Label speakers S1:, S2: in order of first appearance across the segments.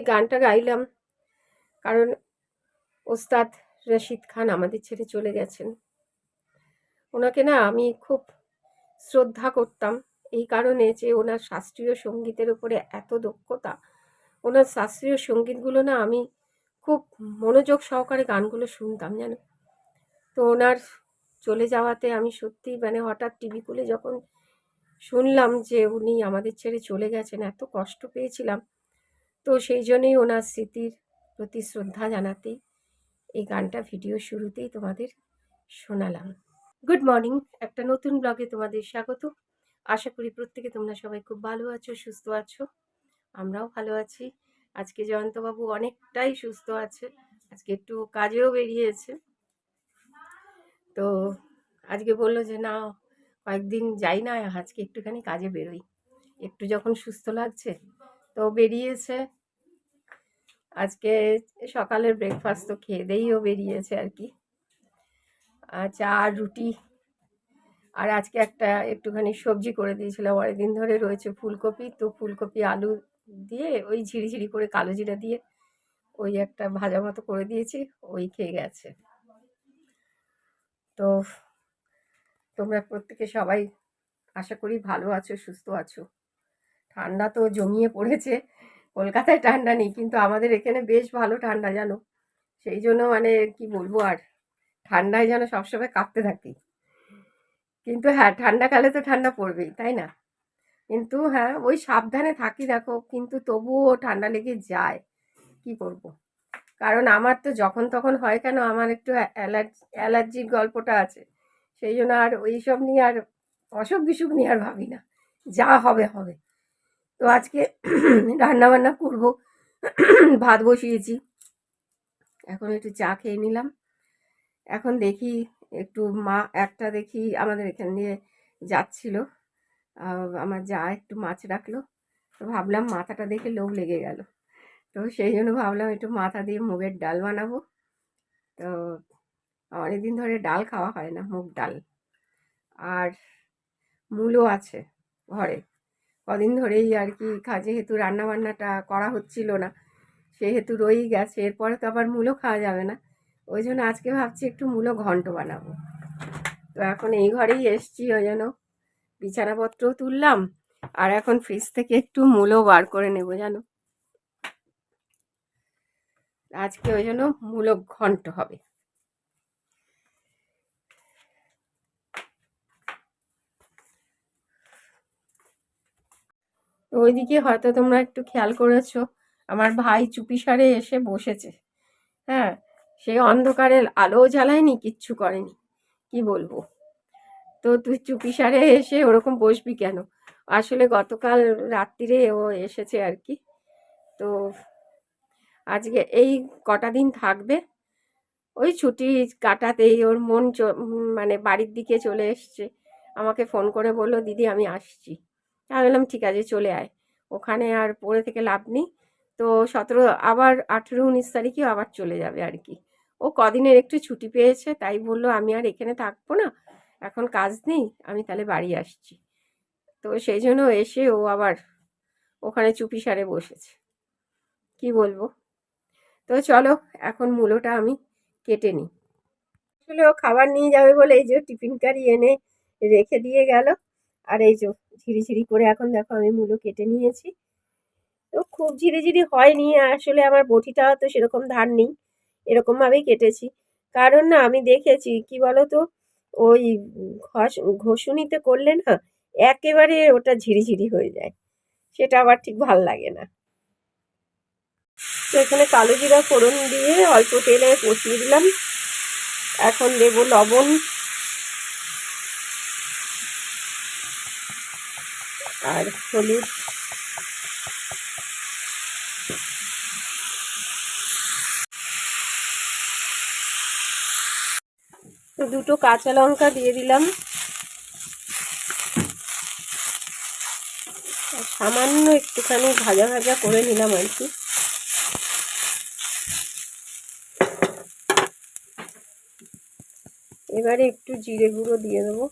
S1: এই গানটা গাইলাম। কারণ ওস্তাদ রশিদ খান আমাদের ছেড়ে চলে গেছেন। ওনাকে না আমি খুব শ্রদ্ধা করতাম। এই কারণে যে ওনার শাস্ত্রীয় সঙ্গীতের উপরে এত দক্ষতা, ওনার শাস্ত্রীয় সঙ্গীতগুলো না আমি খুব মনোযোগ সহকারে গানগুলো শুনতাম, জানো? তো ওনার চলে যাওয়াতে আমি সত্যি মানে হঠাৎ টিভি খুলে যখন শুনলাম যে উনি আমাদের ছেড়ে চলে গেছেন, এত কষ্ট পেয়েছিলাম। তো সেই জন্যই ওনার স্মৃতির প্রতি শ্রদ্ধা জানাতেই এই গানটা ভিডিও শুরুতেই তোমাদের শোনালাম। গুড মর্নিং একটা নতুন ব্লগে তোমাদের স্বাগত। আশা করি প্রত্যেকে তোমরা সবাই খুব ভালো আছো, সুস্থ আছো। আমরাও ভালো আছি। আজকে জয়ন্তবাবু অনেকটাই সুস্থ আছে, আজকে একটু কাজেও বেরিয়েছে। তো আজকে বলল যে, না, কয়েকদিন যাই না, আজকে একটুখানি কাজে বেরোই। একটু যখন সুস্থ লাগছে তো বেরিয়েছে। আজকে সকালের ব্রেকফাস্ট তো খেয়ে দিয়েও বেরিয়েছে আর কি। চা আর রুটি আর আজকে একটা একটুখানি সবজি করে দিয়েছিলাম অনেকদিন ধরে রয়েছে ফুলকপি। তো ফুলকপি, আলু দিয়ে ওই ঝিরিঝিরি করে কালো জিরা দিয়ে ওই একটা ভাজা মতো করে দিয়েছি, ওই খেয়ে গেছে। তো তোমরা প্রত্যেকে সবাই আশা করি ভালো আছো, সুস্থ আছো। ঠান্ডা তো জমিয়ে পড়েছে, কলকাতায় ঠান্ডা নেই, কিন্তু আমাদের এখানে বেশ ভালো ঠান্ডা জানো। সেই জন্য মানে কি বলব আর, ঠান্ডায় যেন সবসময় কাঁপতে থাকি। কিন্তু হ্যাঁ ঠান্ডাকালে তো ঠান্ডা পড়বেই, তাই না? কিন্তু হ্যাঁ ওই সাবধানে থাকি দেখো, কিন্তু তবুও ঠান্ডা লেগে যায়। কি করব। কারণ আমার তো যখন তখন হয় কেন, আমার একটু অ্যালার্জি, অ্যালার্জির গল্পটা আছে। সেই জন্য আর ওই সব নিয়ে আর অসুখ বিসুখ নিয়ে আর ভাবি না। যা হবে হবে। তো আজকে রান্না বান্না করব। ভাত বসিয়েছি। এখন একটু চা খেয়ে নিলাম। এখন দেখি একটু মা, একটা দেখি আমাদের এখান দিয়ে যাচ্ছিল। আমার যা একটু মাছ রাখল। তো ভাবলাম মাথাটা দেখে লোভ লেগে গেল। তো সেই জন্য ভাবলাম একটু মাথা দিয়ে মুগের ডাল বানাবো। তো অনেকদিন ধরে ডাল খাওয়া হয় না, মুগ ডাল। আর মূলও আছে ঘরে। কদিন ধরেই আর কি যেহেতু রান্নাবান্নাটা করা হচ্ছিল না। সেহেতু রয়েই গেছে, এরপরে তো আবার মূলো খাওয়া যাবে না। ওই জন্য আজকে ভাবছি একটু মূলো ঘন্ট বানাবো। তো এখন এই ঘরেই এসছি ওই জন্য। বিছানাপত্রও তুললাম, আর এখন ফ্রিজ থেকে একটু মূলো বার করে নেব জানো। আজকে ওই জন্য মূলো ঘন্ট হবে। ওইদিকে হয়তো তোমরা একটু খেয়াল করেছ, আমার ভাই চুপি সারে এসে বসেছে। হ্যাঁ সে অন্ধকারে আলো জ্বালায়নি, কিচ্ছু করেনি। কি বলব? তো তুই চুপি সারে এসে ওরকম বসবি কেন? আসলে গতকাল রাত্রিরে ও এসেছে আর কি। তো আজকে এই কটা দিন থাকবে। ওই ছুটি কাটাতেই ওর মন মানে বাড়ির দিকে চলে এসছে। আমাকে ফোন করে বলল, দিদি, আমি আসছি। আমি বললাম, ঠিক আছে, চলে আয়। ওখানে আর পড়ে থেকে লাভ নেই। তো সতেরো, আবার আঠেরো, উনিশ তারিখেও আবার চলে যাবে আর কি। ও কদিনের একটু ছুটি পেয়েছে, তাই বলল, আমি আর এখানে থাকব না, এখন কাজ নেই, আমি তাহলে বাড়ি আসছি। তো সেই জন্য এসে ও আবার ওখানে চুপি সারে বসেছে। কি বলব? তো চলো, এখন মূলোটা আমি কেটে নিই। আসলে ও খাবার নিয়ে যাবে বলে এই যে টিফিন কারি এনে রেখে দিয়ে গেল। আর এই যে ঝিরিঝিরি করে এখন দেখো আমি মূলো কেটে নিয়েছি। তো খুব ঝিরিঝিরি হয়নি, আসলে আমার বটিটা তো সেরকম ধার নেই, এরকমভাবেই কেটেছি। কারণ না, আমি দেখেছি, কি বলো তো ওই ঘষ ঘষুনিতে করলে না একেবারে ওটা ঝিরিঝিরি হয়ে যায়, সেটা আবার ঠিক ভালো লাগে না। তো এখানে কালো জিরা ফোড়ন দিয়ে অল্প তেলে কষিয়ে দিলাম। এখন দেব লবণ। আর হলুদ। তো দুটো কাঁচা লঙ্কা দিয়ে দিলাম। সামান্য একটুখানি ভাজা ভাজা করে নিলাম আর কি। এবারে একটু জিরে গুঁড়ো দিয়ে দেবো।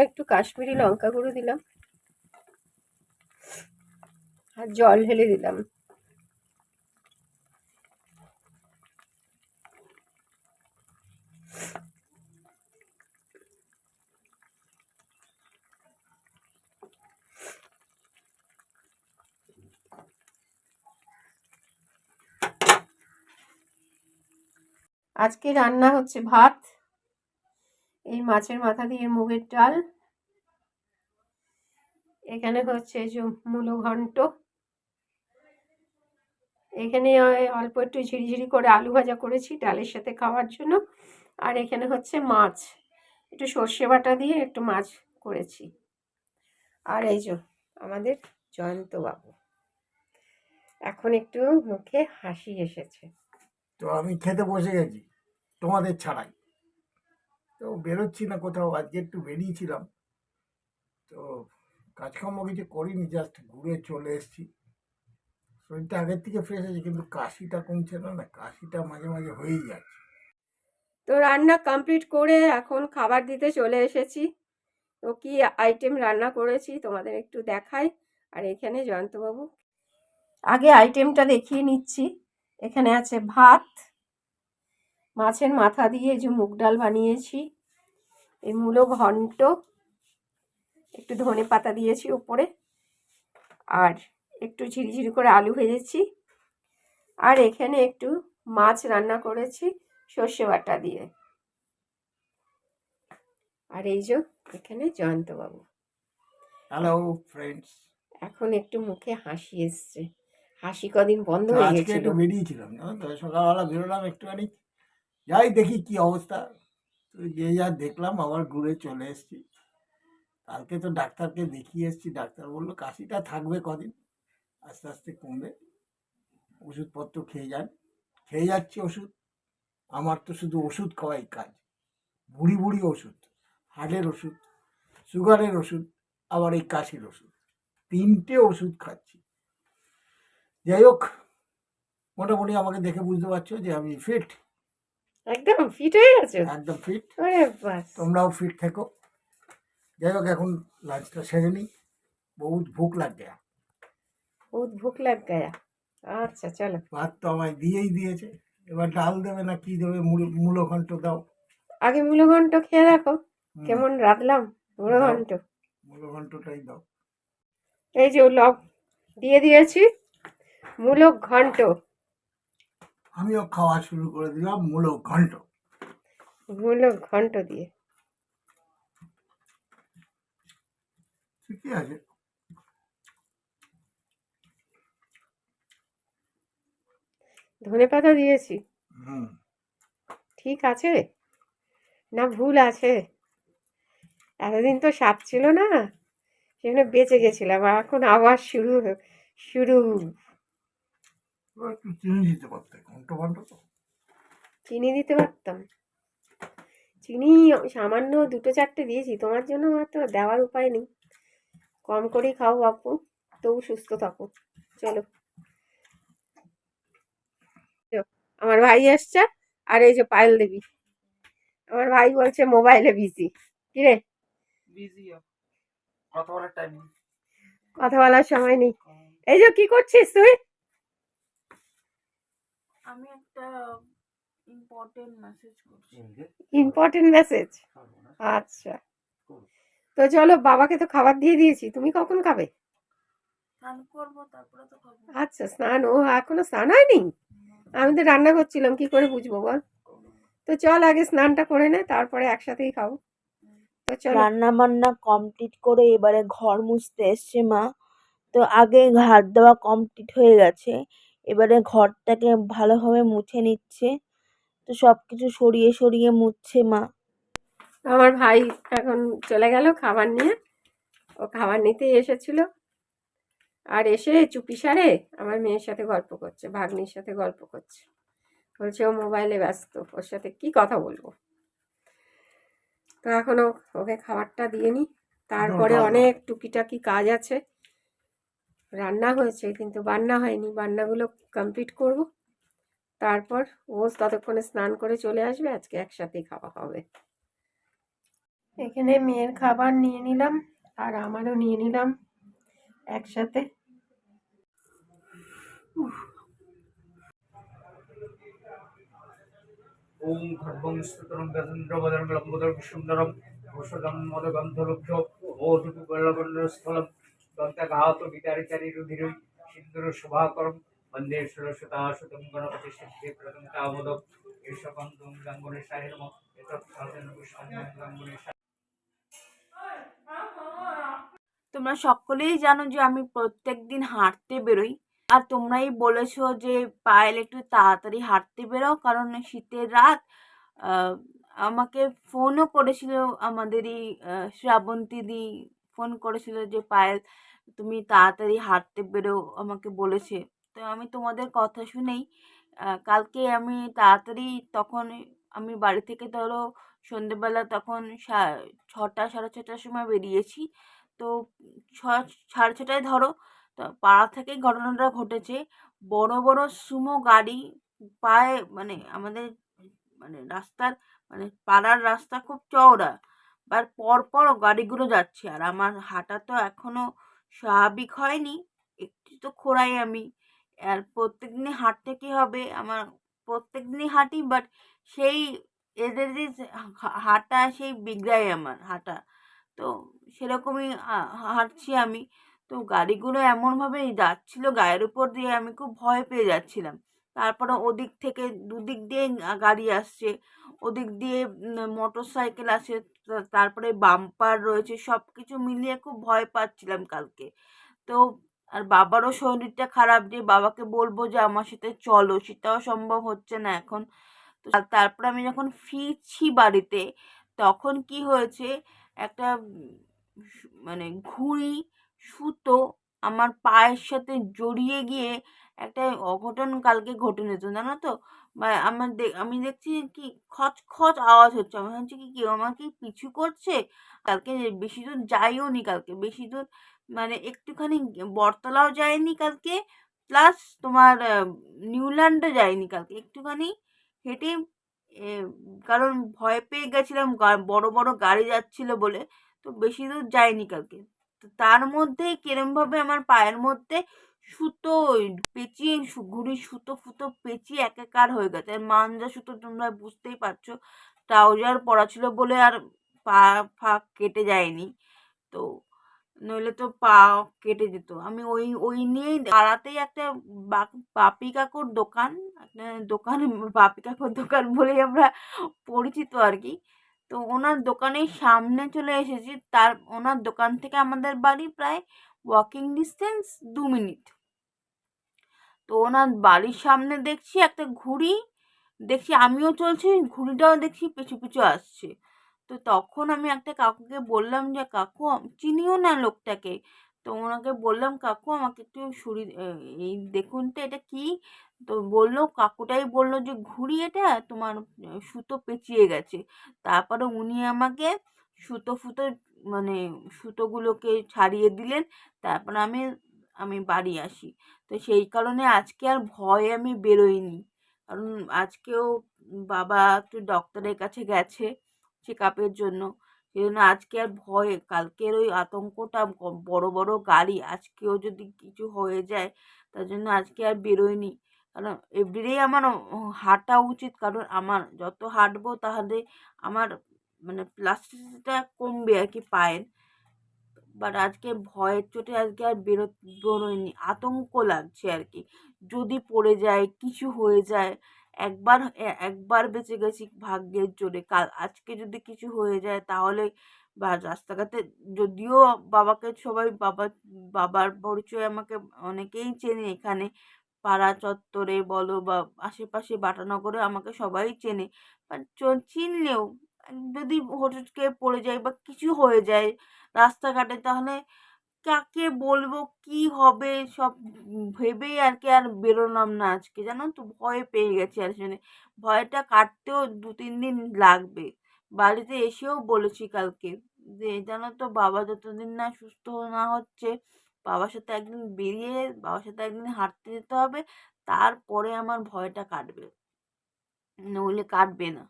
S1: একটু কাশ্মীরি লঙ্কা গুঁড়ো দিলাম। আর জল ঢেলে দিলাম। আজকে রান্না হচ্ছে ভাত। এই মাছের মাথা দিয়ে মুগের ডাল। এখানে হচ্ছে যে মূলো ঘন্ট। এখানে অল্প একটু ঝিরিঝিরি করে আলু ভাজা করেছি ডালের সাথে খাওয়ার জন্য। আর এখানে হচ্ছে মাছ। একটু সর্ষে বাটা দিয়ে একটু মাছ করেছি। আর এই যে আমাদের জয়ন্ত বাবু। এখন একটু মুখে হাসি এসেছে।
S2: তো আমি খেতে বসে গেছি, তোমাদের ছাড়াই। তো বেরোচ্ছি না কোথাও, আজকে একটু বেরিয়েছিলাম। তো কাজকর্ম কিছু করিনি জাস্ট ঘুরে চলে এসেছি। শরীরটা আগের থেকে ফ্রেশ আছে, কিন্তু কাশিটা কমছে না না, কাশিটা মাঝে মাঝে হয়েই যাচ্ছে।
S1: তো রান্না কমপ্লিট করে এখন খাবার দিতে চলে এসেছি। তো কি আইটেম রান্না করেছি তোমাদের একটু দেখাই। আর এখানে জয়ন্তবাবু। আগে আইটেমটা দেখিয়ে নিচ্ছি। এখানে আছে ভাত মাছের মাথা দিয়ে যে মুগ ডাল বানিয়েছি। এই মূলো ঘন্ট একটু ধনে পাতা দিয়েছি উপরে আর একটু ঝিরিঝিরি করে আলু ভেজেছি। আর এখানে একটু মাছ রান্না করেছি সর্ষে বাটা দিয়ে। আর এই যে এখানে জয়ন্তবাবু।
S2: হ্যালো ফ্রেন্ডস
S1: এখন একটু মুখে হাসি এসছে। হাসি কদিন বন্ধ হয়ে
S2: আজকে
S1: গেছিল।
S2: একটু বেরিয়েছিলাম সকালবেলা বেরোলাম একটুখানি। যাই দেখি কি অবস্থা। তো যে যা দেখলাম, আবার ঘুরে চলে এসছি। কালকে তো ডাক্তারকে দেখিয়ে এসছি। ডাক্তার বলল, কাশিটা থাকবে কদিন? আস্তে আস্তে কমবে। ওষুধপত্র খেয়ে যান। খেয়ে যাচ্ছি ওষুধ। আমার তো শুধু ওষুধ খাওয়াই কাজ। বুড়ি বুড়ি ওষুধ হার্টের ওষুধ, সুগারের ওষুধ, আবার এই কাশির ওষুধ। তিনটে ওষুধ খাচ্ছি। যাই হোক, মোটামুটি আমাকে দেখে বুঝতে পারছ যে আমি ফিট
S1: একদম ফিট হয়ে গেছে?
S2: একদম ফিট
S1: আরে বাস।
S2: তোমরাও ফিট থেকো। যাই হোক এখন লাঞ্চটা সেরে নিই। বহুত ভুক লাগ গেয়া।
S1: বহুত ভুক লাগ গায়া। আচ্ছা চলো।
S2: ভাত তো আমায় দিয়েই দিয়েছে। এবার ডাল দেবে না কি দেবে? মূল- ঘন্ট দাও।
S1: আগে মূলঘণ্ট খেয়ে দেখো
S2: হুম,
S1: কেমন রাঁধলাম? মূলঘণ্ট।
S2: মূলঘণ্টটাই দাও।
S1: এই যে লব দিয়ে দিয়েছি। মূলক ঘন্ট
S2: আমিও খাওয়া শুরু করে দিলাম মূলঘণ্ট
S1: মূলক ঘন্ট দিয়ে।
S2: ঠিকই আছে।
S1: ধনে পাতা দিয়েছি। ঠিক আছে? না ভুল আছে। এতদিন তো সাপ ছিল না সেখানে বেঁচে গেছিলাম এখন আবার শুরু শুরু
S2: একটু চিনি দিতে পারতে ঘন্ট ঘন্ট তো।
S1: চিনি দিতে পারতাম। চিনি সামান্য দুটো চারটে দিয়েছি তোমার জন্য আমার তো দেওয়ার উপায় নেই। কম করেই খাও বাপু তবু সুস্থ থাকো। চলো। আমার ভাই এসছে আর এই যে পায়েল দেবী। আমার ভাই বলছে মোবাইলে বিজি। কিরে
S3: কত বড় টাইম
S1: কথা বলার সময় নেই। এই যে কি করছিস তুই?
S3: আমি একটা ইম্পর্টেন্ট মেসেজ করছি।
S1: ইম্পর্টেন্ট মেসেজ আচ্ছা। তো চলো বাবাকে তো খাবার দিয়ে দিয়েছি। তুমি কখন খাবে?
S3: স্নান করব তারপরে তো খাব।
S1: আচ্ছা স্নান। ও এখনও স্নান হয়নি? আমি তো রান্না করছিলাম কি করে বুঝব বল? তো চল আগে স্নানটা করে নে তারপরে একসাথেই খাব। তো চলো।
S4: রান্না বান্না কমপ্লিট করে এবারে ঘর মুছতে এসছে মা। তো আগে হাত দেওয়া কমপ্লিট হয়ে গেছে। এবারে ঘরটাকে ভালোভাবে মুছে নিচ্ছে। তো সব কিছু সরিয়ে সরিয়ে মুছছে মা।
S1: আমার ভাই এখন চলে গেল খাবার নিয়ে। ও খাবার নিতেই এসেছিল। আর এসে চুপি সারে আমার মেয়ের সাথে গল্প করছে ভাগ্নির সাথে গল্প করছে। বলছে ও মোবাইলে ব্যস্ত ওর সাথে কি কথা বলব? তো এখনও ওকে খাবারটা দিয়ে নি। তারপরে অনেক টুকিটাকি কাজ আছে। রান্না হয়েছে, কিন্তু বান্না হয়নি। বান্নাগুলো কমপ্লিট করব। তারপর ও ততক্ষণে স্নান করে চলে আসবে, আজকে একসাথেই খাওয়া হবে। এখানে মেয়ের খাবার নিয়ে নিলাম আর আমারও নিয়ে নিলাম একসাথে।
S5: ওম সুন্দরম ঔষধম
S4: তোমরা সকলেই জানো যে আমি প্রত্যেক দিন হাঁটতে বেরোই। আর তোমরাই বলেছ যে পায়েল একটু তাড়াতাড়ি হাঁটতে বেরো কারণ শীতের রাত আমাকে ফোনও করেছিল আমাদেরই আহ, শ্রাবন্তী দি ফোন করেছিল যে পায়েল তুমি তাড়াতাড়ি হাঁটতে বেরো আমাকে বলেছে। তো আমি তোমাদের কথা শুনেই কালকে আমি তাড়াতাড়ি তখন আমি বাড়ি থেকে ধরো সন্ধেবেলা তখন ছটা, সাড়ে ছটার সময় বেরিয়েছি। তো সাড়ে ছটায় ধরো পাড়া থেকেই ঘটনাটা ঘটেছে। বড় বড় সুমো গাড়ি পায়ে মানে আমাদের মানে রাস্তার মানে পাড়ার রাস্তা খুব চওড়া আর পর পর গাড়িগুলো যাচ্ছে। আর আমার হাঁটা তো এখনও স্বাভাবিক হয়নি। একটু তো খোড়াই আমি। আর প্রত্যেক দিনই হাঁটতে কী হবে? আমার প্রত্যেক দিনই হাঁটি বাট সেই এদের যে হাঁটা সেই বিগড়াই আমার হাঁটা। তো সেরকমই হাঁটছি আমি। তো গাড়িগুলো এমনভাবে যাচ্ছিল গায়ের উপর দিয়ে আমি খুব ভয় পেয়ে যাচ্ছিলাম। তারপরে ওদিক থেকে দুদিক দিয়ে গাড়ি আসছে। ওদিক দিয়ে মোটর সাইকেল আসে তারপরে বাম্পার রয়েছে সব কিছু মিলিয়ে খুব ভয় পাচ্ছিলাম কালকে। তো, আর বাবারও শরীরটা খারাপ যে, বাবাকে বলব যে, আমার সাথে চলো, সেটাও সম্ভব হচ্ছে না এখন। তারপরে আমি যখন ফিরছি বাড়িতে, তখন কি হয়েছে, একটা মানে ঘুড়ি, সুতো আমার পায়ের সাথে জড়িয়ে গিয়ে একটা অঘটন কালকে ঘটে যেত জানো তো? আমার আমি দেখছি কি খচ খচ আওয়াজ হচ্ছে। আমি ভাবছি কি, কেউ আমাকে পিছু করছে? কালকে বেশি দূর যাইও নি কালকে। বেশি দূর মানে একটুখানি বটতলাও যায়নি কালকে। প্লাস তোমার নিউল্যান্ডও যায়নি কালকে। একটুখানি হেঁটে কারণ ভয় পেয়ে গেছিলাম বড় বড় গাড়ি যাচ্ছিল বলে। তো বেশি দূর যায়নি কালকে। তো তার মধ্যেই কিরমভাবে আমার পায়ের মধ্যে সুতো পেঁচিয়ে ঘুড়ির সুতো ফুতো পেঁচিয়ে একাকার হয়ে গেছে। আর মাঞ্জা সুতো তোমরা বুঝতেই পারছ, ট্রাউজার পরা ছিল বলে আর পা ফাঁক কেটে যায়নি। তো নইলে তো পা কেটে যেত। আমি ওই ওই নিয়েই পাড়াতেই একটা বাপি কাকুর দোকান দোকান, বাপি কাকুর দোকান বলেই আমরা পরিচিত আর কি। তো ওনার দোকানের সামনে চলে এসেছি। তার, ওনার দোকান থেকে আমাদের বাড়ি প্রায় ওয়াকিং ডিস্টেন্স দু মিনিট। তো ওনার বাড়ির সামনে দেখছি একটা ঘুড়ি, দেখছি আমিও চলছি, ঘুড়িটাও দেখছি পিছু পিছু আসছে। তো তখন আমি একটা কাকুকে বললাম যে, কাকু চিনিও না লোকটাকে। তো ওনাকে বললাম, কাকু, আমাকে একটু সুরি এই দেখুন তো এটা কি? তো বলল, কাকুটাই বলল যে, ঘুড়ি এটা, তোমার সুতো পেঁচিয়ে গেছে। তারপরে উনি আমাকে সুতো ফুতো মানে সুতোগুলোকে ছাড়িয়ে দিলেন, তারপর আমি আমি বাড়ি আসি। তো সেই কারণে আজকে আর ভয়ে আমি বেরোইনি। কারণ আজকেও বাবা একটু ডক্টরের কাছে গেছে চেক আপের জন্য। সেই জন্য আজকে আর ভয়ে, কালকের ওই আতঙ্কটা বড় বড় গাড়ি আজকেও যদি কিছু হয়ে যায়, তার জন্য আজকে আর বেরোয়নি কারণ এভরিডেই আমার হাঁটা উচিত, কারণ আমার যত হাঁটবো তাহলে আমার মানে প্লাস্টিসিটিটা কমবে আর কি পায়ের। বাট আজকে ভয়ের চোটে আজকে আর বেরো বেরোয়নি আতঙ্ক লাগছে আর কি। যদি পড়ে যায়, কিছু হয়ে যায়, একবার একবার বেঁচে গেছি ভাগ্যের জোরে। কাল আজকে যদি কিছু হয়ে যায়, তাহলে বা রাস্তাঘাটে যদিও বাবাকে সবাই বাবা বাবার পরিচয় আমাকে অনেকেই চেনে এখানে। পাড়া চত্বরে বলো বা আশেপাশে বাটানগরে আমাকে সবাই চেনে। বাট চিনলেও যদি হঠাৎ পড়ে যায় বা কিছু হয়ে যায় রাস্তাঘাটে, তাহলে কাকে বলব, কি হবে সব ভেবেই আর কি আর বেরোলাম না আজকে। জানো তো, ভয় পেয়ে গেছি আর শুনে ভয়টা কাটতেও দু, তিন দিন লাগবে। বাড়িতে এসেও বলেছি কালকে যে, জানো তো, বাবা যতদিন না সুস্থ না হচ্ছে, বাবার সাথে একদিন বেরিয়ে, বাবার সাথে একদিন হাঁটতে যেতে হবে, তারপরে আমার ভয়টা কাটবে। নইলে কাটবে না।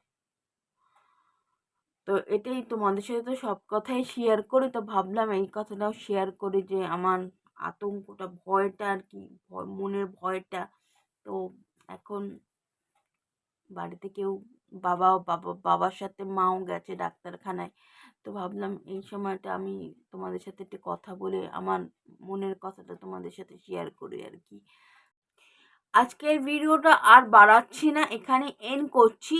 S4: তো এটাই তোমাদের সাথে তো সব কথাই শেয়ার করি। তো ভাবলাম এই কথাটাও শেয়ার করি যে আমার আতঙ্কটা, ভয়টা আর কি মনের ভয়টা। তো এখন বাড়িতে কেউ বাবাও, বাবা, বাবার সাথে মাও গেছে ডাক্তারখানায়। তো ভাবলাম এই সময়টা আমি তোমাদের সাথে একটু কথা বলে আমার মনের কথাটা তোমাদের সাথে শেয়ার করি আর কি। আজকের ভিডিওটা আর বাড়াচ্ছি না, এখানে এন করছি।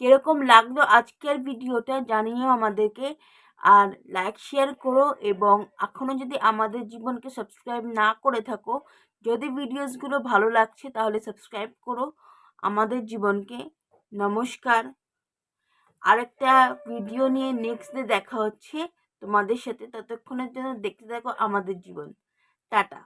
S4: কীরকম লাগল আজকের ভিডিওটা জানিও আমাদেরকে। আর লাইক শেয়ার করো এবং এখনও যদি আমাদের জীবনকে সাবস্ক্রাইব না করে থাকো, যদি ভিডিওসগুলো ভালো লাগছে তাহলে সাবস্ক্রাইব করো আমাদের জীবনকে। নমস্কার। আরেকটা ভিডিও নিয়ে নেক্সট দেখা হচ্ছে। তোমাদের সাথে ততক্ষণের জন্য দেখতে থাকো আমাদের জীবন। টাটা।